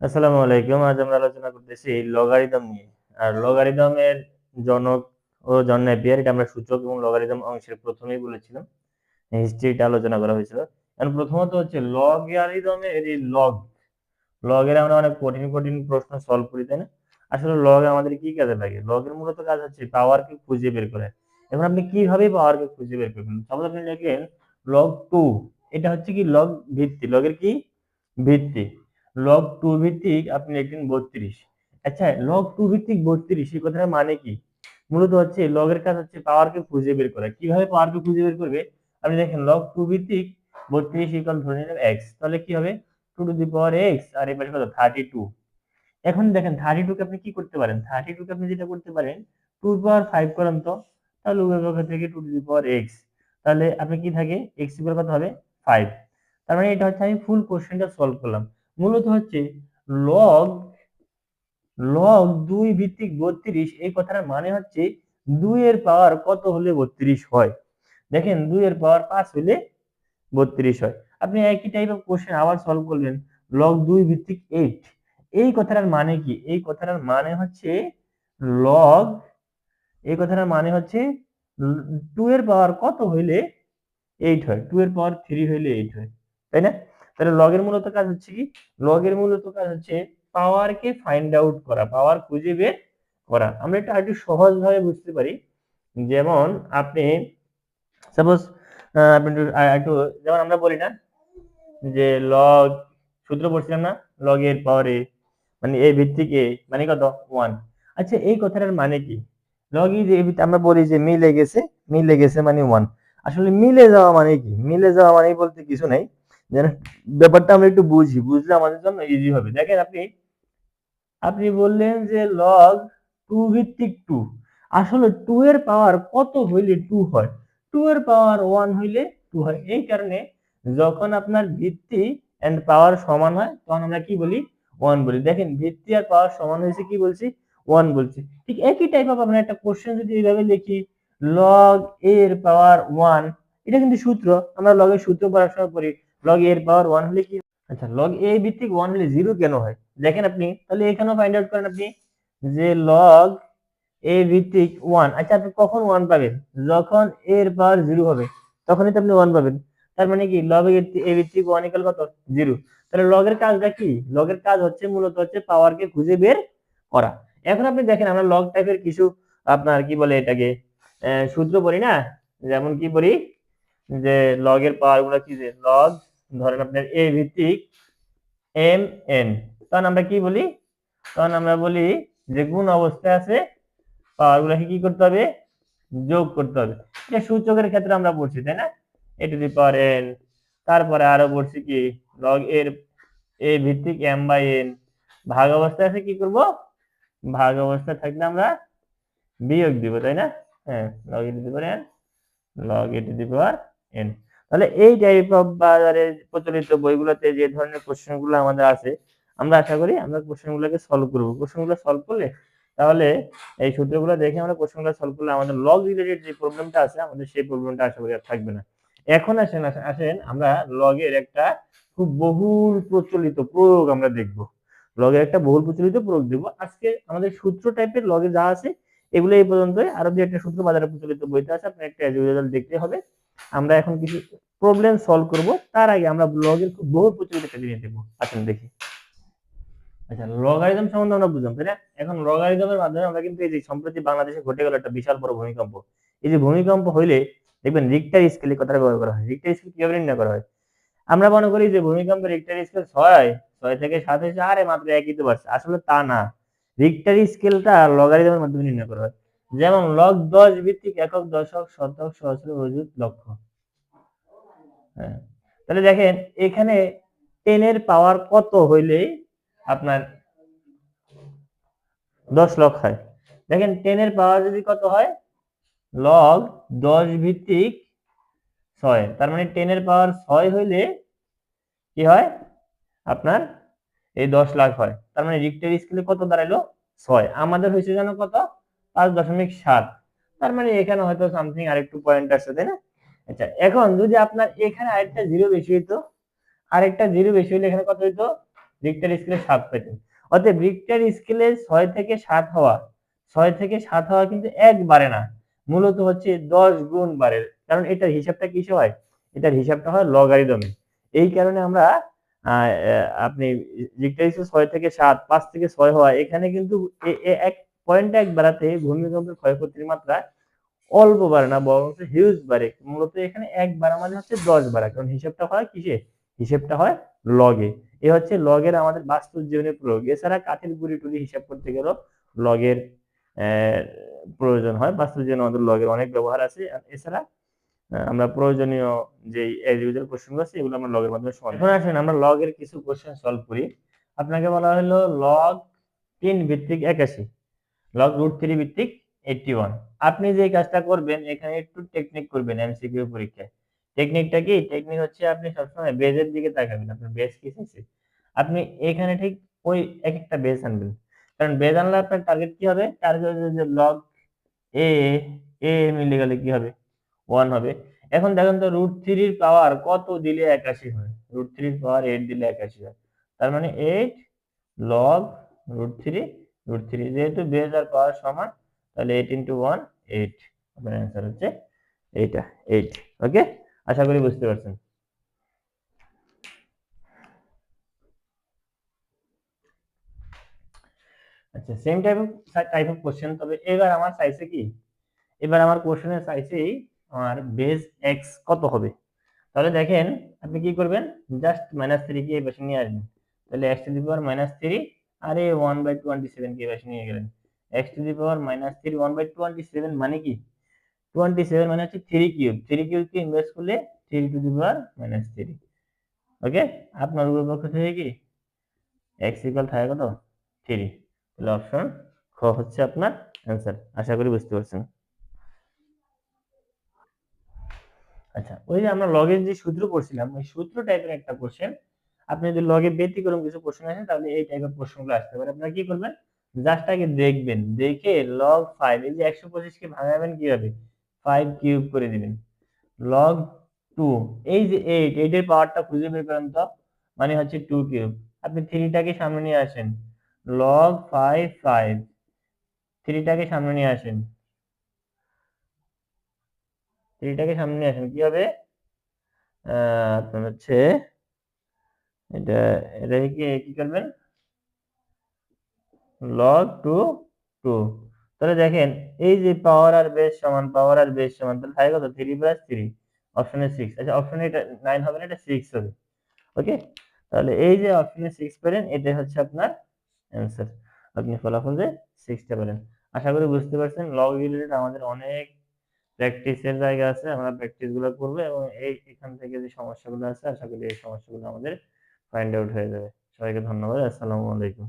আসসালামু আলাইকুম। আজ আমরা আলোচনা করতেছি লগারিদম নিয়ে। আর লগারিদমের জনক ও জন নেপিয়ার এটা আমরা সূচক এবং লগারিদম অংশের প্রথমেই বলেছিলাম। হিস্ট্রিটা আলোচনা করা হয়েছিল। এখন প্রথমত হচ্ছে লগারিদমের এই লগ লগের আমরা অনেক কঠিন কঠিন প্রশ্ন সলভ করি, তাই না? আসলে লগ আমাদের কি কাজে লাগে? লগের মূলত কাজ হচ্ছে পাওয়ারকে খুঁজে বের করে। এখন আপনি কীভাবে পাওয়ারকে খুঁজে বের করবেন? সাপোজ আপনি লিখলেন লগ টু এটা হচ্ছে কি লগ ভিত্তি। লগের কি? ভিত্তি। লগ টু ভিত্তিক আপনি লিখলেন বত্রিশ। আচ্ছা লগ টু ভিত্তিক বত্রিশ এই কথাটা মানে কি? মূলত হচ্ছে লগের কাজ হচ্ছে পাওয়ারকে খুঁজে বের করা। কীভাবে পাওয়ারকে খুঁজে বের করবে? আপনি দেখেন লগ টু ভিত্তিক বত্রিশ ইকাল ধরে নিলাম এক্স তাহলে কি হবে? Two to the power x আর এই পাশে কত? থার্টি টু এখন দেখেন থার্টি টুকে আপনি কি করতে পারেন? থার্টি টুকে আপনি যেটা করতে পারেন টু পাওয়ার ফাইভ করেন তো, তাহলে উভয় পক্ষ থেকে two to the power x তাহলে আপনি কি থাকে? এক্স ইকুয়াল কত হবে? ফাইভ তার মানে এটা হচ্ছে আমি ফুল কোশ্চেনটা সলভ করলাম। মূলত হচ্ছে লগ লগ দুই ভিত্তিক বত্রিশ, এই কথাটার মানে হচ্ছে দুই এর পাওয়ার কত হলে বত্রিশ হয়? দেখেন দুই এর পাওয়ার পাঁচ হলে বত্রিশ হয়। আপনি একই টাইপ অফ কোশ্চেন আবার সলভ করবেন লগ দুই ভিত্তিক এইট এই কথাটার মানে কি? এই কথাটার মানে হচ্ছে লগ এই কথাটার মানে হচ্ছে টু এর পাওয়ার কত হইলে এইট হয়? টু এর পাওয়ার থ্রি হইলে এইট হয়। তাই না? তাহলে লগের মূলত কাজ হচ্ছে কি? লগের মূলত কাজ হচ্ছে পাওয়ারকে ফাইন্ড আউট করা পাওয়ার খুঁজে বের করা। আমরা এটা একটু সহজ ভাবে বুঝতে পারি। যেমন আপনি সাপোজ আপনি একটু যেমন আমরা বলি না যে লগ সূত্র পড়ছিলাম না? লগের পাওয়ারে মানে এ ভিত্তিক মানে কত? ওয়ান আচ্ছা এই কথাটার মানে কি? লগ ইজ আমরা বলি যে মিলে গেছে মিলে গেছে মানে ওয়ান আসলে মিলে যাওয়া মানে কি? মিলে যাওয়া মানে বলতে কিছু নাই। ব্যাপারটা আমরা একটু বুঝি, বুঝলে আমাদের জন্য ইজি হবে। দেখেন আপনি আপনি বললেন যে লগ টু ভিত্তিক টু আসলে টু এর পাওয়ার কত হইলে টু হয়? টু এর পাওয়ার ওয়ান হইলে টু হয়। এই কারণে যখন আপনার ভিত্তি এন্ড পাওয়ার সমান হয়, তখন আমরা কি বলি? ওয়ান বলি। দেখেন, ভিত্তি আর পাওয়ার সমান হয়েছে কি বলছি? ওয়ান বলছি। ঠিক একই টাইপ অফ আমরা একটা কোশ্চেন যদি এইভাবে লিখি লগ এর পাওয়ার ওয়ান এটা কিন্তু সূত্র। আমরা লগের সূত্র পড়াশোনা করি। লগ এর পাওয়ার ওয়ান হলে কি? আচ্ছা লগ এ ভিত্তিক ওয়ান হলে জিরো কেন হয়? দেখেন আপনি, তাহলে এখানেও ফাইন্ড আউট করেন আপনি যে লগ এ ভিত্তিক ওয়ান আচ্ছা আপনি কখন ওয়ান পাবেন? যখন এর পাওয়ার জিরো হবে, তখনই তো আপনি ওয়ান পাবেন। তার মানে কি? লগ এ ভিত্তিক ওয়ান কত? জিরো তাহলে লগের কাজটা কি? লগের কাজ হচ্ছে মূলত হচ্ছে পাওয়ারকে খুঁজে বের করা। এখন আপনি দেখেন, আমরা লগ টাইপের কিছু আপনার কি বলে এটাকে সূত্র পড়ি না? যেমন কি পড়ি? যে লগের পাওয়ারগুলো কি যে? লগ ধরেন আপনার এ ভিত্তিক এম এন তখন আমরা কি বলি? তখন আমরা বলি যে গুণ অবস্থায় আছে পাওয়ার গুলাকে কি করতে হবে? যোগ করতে হবে। এটা সূচকের ক্ষেত্রে আমরা পড়ছি তাই না? এ টু দি পাওয়ার এন তারপরে আরও পড়ছি কি? লগ এর এ ভিত্তিক এম বাই এন ভাগ অবস্থায় আছে কি করব? ভাগ অবস্থায় থাকলে আমরা বিয়োগ দিব, তাই না? হ্যাঁ log a to the power n log a to the power n তাহলে এই টাইপ অফ বাজারে প্রচলিত বইগুলোতে যে ধরনের কোশ্চেনগুলো আমাদের আছে, আমরা আশা করি আমরা কোশ্চেন গুলোকে সলভ করব। কোশ্চেনগুলো সলভ করলে তাহলে এই সূত্রগুলো দেখে আমরা কোশ্চেনগুলো সলভ করলে আমাদের লগ রিলেটেড যে প্রবলেমটা আছে, আমাদের সেই প্রবলেমটা আশা করি আর থাকবে না। এখন আসেন আসেন- আমরা লগের একটা খুব বহুল প্রচলিত প্রয়োগ আমরা দেখব। লগের একটা বহুল প্রচলিত প্রয়োগ দেখব। আজকে আমাদের সূত্র টাইপের লগে যা আছে, এগুলো এই পর্যন্তই। আরও যে একটা সূত্র বাজারে প্রচলিত বইতে আছে, আপনার একটা দেখতে হবে। আমরা এখন কিছু প্রবলেম সলভ করব। তার আগে আমরা লগের খুব বহুল প্রচলিত একটা জিনিস দেখব আসেন দেখি। আচ্ছা লগারিদম সম্বন্ধে আমরা বুঝলাম, তাই না? এখন লগারিদমের মাধ্যমে আমরা কিন্তু এই যে সম্প্রতি বাংলাদেশে ঘটে গেল একটা বিশাল বড় ভূমিকম্প। এই যে ভূমিকম্প হইলে দেখবেন রিক্টার স্কেলে কথাটা ব্যবহার করা হয়? রিক্টার স্কেল কীভাবে নির্ণয় করা হয়? আমরা মনে করি যে ভূমিকম্পের রিক্টার স্কেল ছয় ছয় থেকে সাত হয়েছে আরে মাত্র একই তো পারছে আসলে তা না। রিক্টার স্কেলটা লগারিদমের মাধ্যমে নির্ণয় করা হয়। যেমন লগ দশ ভিত্তিক একক দশক শতক সহস্র অযুত লক্ষ হ্যাঁ তাহলে দেখেন এখানে টেনের পাওয়ার কত হইলে আপনার দশ লক্ষ হয়। দেখেন টেনের পাওয়ার যদি কত হয়? লগ দশ ভিত্তিক ছয়। তার মানে টেনের পাওয়ার ছয় হইলে কি হয়? আপনার এই দশ লাখ হয়। তার মানে রিক্টার স্কেলে কত দাঁড়াইলো? ছয়। আমাদের হয়েছে যেন কত? পাঁচ দশমিক সাত। তার মানে এখানে হয়তো সামথিং আরেকটু পয়েন্ট আসছে তাই না? আচ্ছা এখন যদি আপনার এখানে আরেকটা জিরো বেশি হইতো, আরেকটা জিরো বেশি হইলে এখানে কত হইতো? রিক্টার স্কেলে সাত পেতেন অতএব রিক্টার স্কেলে ছয় থেকে সাত হওয়া, ছয় থেকে সাত হওয়া কিন্তু এক বাড়ে না। মূলত হচ্ছে দশ গুণ বাড়ে। কারণ এটার হিসাবটা কিসে হয়? এটার হিসাবটা হয় লগারিদমে এই কারণে আমরা আপনি রিক্টার স্কেল ছয় থেকে সাত, পাঁচ থেকে ছয় হওয়া, এখানে কিন্তু এক পয়েন্ট এক বাড়াতে ভূমিকম্পের ক্ষয়ক্ষতির মাত্রা অল্প বাড়ে না বরং হিউজ বাড়ে। মূলত এখানে এক বাড়া মানে হচ্ছে দশ বাড়া। কারণ হিসেবটা হয় কিসে? হিসেবটা হয় লগে এ হচ্ছে লগের আমাদের বাস্তব জীবনের প্রয়োগ। এছাড়া কাঠের গুড়ি টুড়ি হিসাব করতে গেলেও লগের প্রয়োজন হয়। বাস্তব জীবনে আমাদের লগের অনেক ব্যবহার আছে। এছাড়া আমরা প্রয়োজনীয় যে এজুকেশনাল কোশ্চেন আছে, এগুলো আমরা লগের মাধ্যমে সলভ এখন আসেন, আমরা লগের কিছু কোশ্চেন সলভ করি। আপনাকে বলা হলো লগ তিন ভিত্তিক একাশি। লগ রুট থ্রি ভিত্তিক এইটটি ওয়ান আপনি যে কাজটা করবেন, এখানে একটু টেকনিক করবেন এমসিকিউ পরীক্ষায়। টেকনিকটা কি? টেকনিক হচ্ছে আপনি সবসময় বেজের দিকে তাকাবেন, আপনার বেজ কি চাইছে আপনি এখানে ঠিক ওই এক একটা বেজ আনবেন। কারণ বেজ আনলে আপনার টার্গেট কি হবে? টার্গেট যে লগ এ এ মিলে গেলে কি হবে? ওয়ান হবে। এখন দেখেন তো রুট থ্রির পাওয়ার কত দিলে একাশি হয়? রুট থ্রির পাওয়ার এইট দিলে একাশি হয়। তার মানে eight log root three root three যেহেতু বেজ আর পাওয়ার সমান, তাহলে এইট ইন্টু ওয়ান এইট আপনার অ্যান্সার হচ্ছে এইটা এইট ওকে আশা করি বুঝতে পারছেন। আচ্ছা same type type of question তবে এবার আমার চাইছে কি? এবার আমার কোশ্চেনের চাইছেই আমার বেস এক্স কত হবে? তাহলে দেখেন, আপনি কি করবেন? জাস্ট মাইনাস থ্রি কে পাশে নিয়ে আসবেন। তাহলে x to the power minus three R one by twenty seven কে পাশে নিয়ে গেলেন? X to the power minus three one by twenty seven মানে কি? টোয়েন্টি সেভেন মানে হচ্ছে থ্রি কিউব থ্রি কিউবকে ইনভেস্ট করলে three to the power minus three okay আপনার উপর পক্ষ থেকে কি? এক্স ইকুয়াল থাকে কত? থ্রি তাহলে অপশন খ হচ্ছে আপনার অ্যান্সার আশা করি বুঝতে পারছেন। আচ্ছা ওই যে আমরা লগের যে সূত্র করছিলাম ওই সূত্র টাইপের একটা কোশ্চেন আপনি যদি লগে ব্যতিক্রম কিছু প্রশ্ন আসে, তাহলে এই টাইপের প্রশ্নগুলো আসতে পারে। আপনারা কি করবেন? জাস্ট আগে দেখবেন, দেখে লগ ফাইভ এই যে একশো পঁচিশকে ভাঙাবেন কীভাবে? ফাইভ কিউব করে দিবেন। লগ টু এই যে এইট এইটের পাওয়ারটা খুঁজে বের করেন তো মানে হচ্ছে টু কিউব আপনি থ্রিটাকে সামনে নিয়ে আসেন। লগ ফাইভ ফাইভ থ্রিটাকে সামনে নিয়ে আসেন। থ্রিটাকে সামনে আসেন, কি হবে? আপনার হচ্ছে এটা এটা কি করবেন লগ টু টু তাহলে দেখেন, এই যে পাওয়ার আর বেস সমান পাওয়ার আর বেস সমান, তাহলে থাকে কত? থ্রি প্লাস থ্রি অপশনে সিক্স আচ্ছা অপশনে এটা নাইন হবে না, এটা সিক্স হবে। ওকে তাহলে এই যে অপশনে সিক্স পেলেন, এটাই হচ্ছে আপনার অ্যান্সার আপনি ফলাফল যে সিক্সটা পেলেন। আশা করি বুঝতে পারছেন লগ রিলেটেড আমাদের অনেক প্র্যাকটিসের জায়গা আছে, আমরা প্র্যাকটিসগুলো করব এবং এই, এখান থেকে যে সমস্যাগুলো আছে, আশা করি এই সমস্যাগুলো আমাদের ফাইন্ড আউট হয়ে যাবে। সবাইকে ধন্যবাদ আসসালামু আলাইকুম।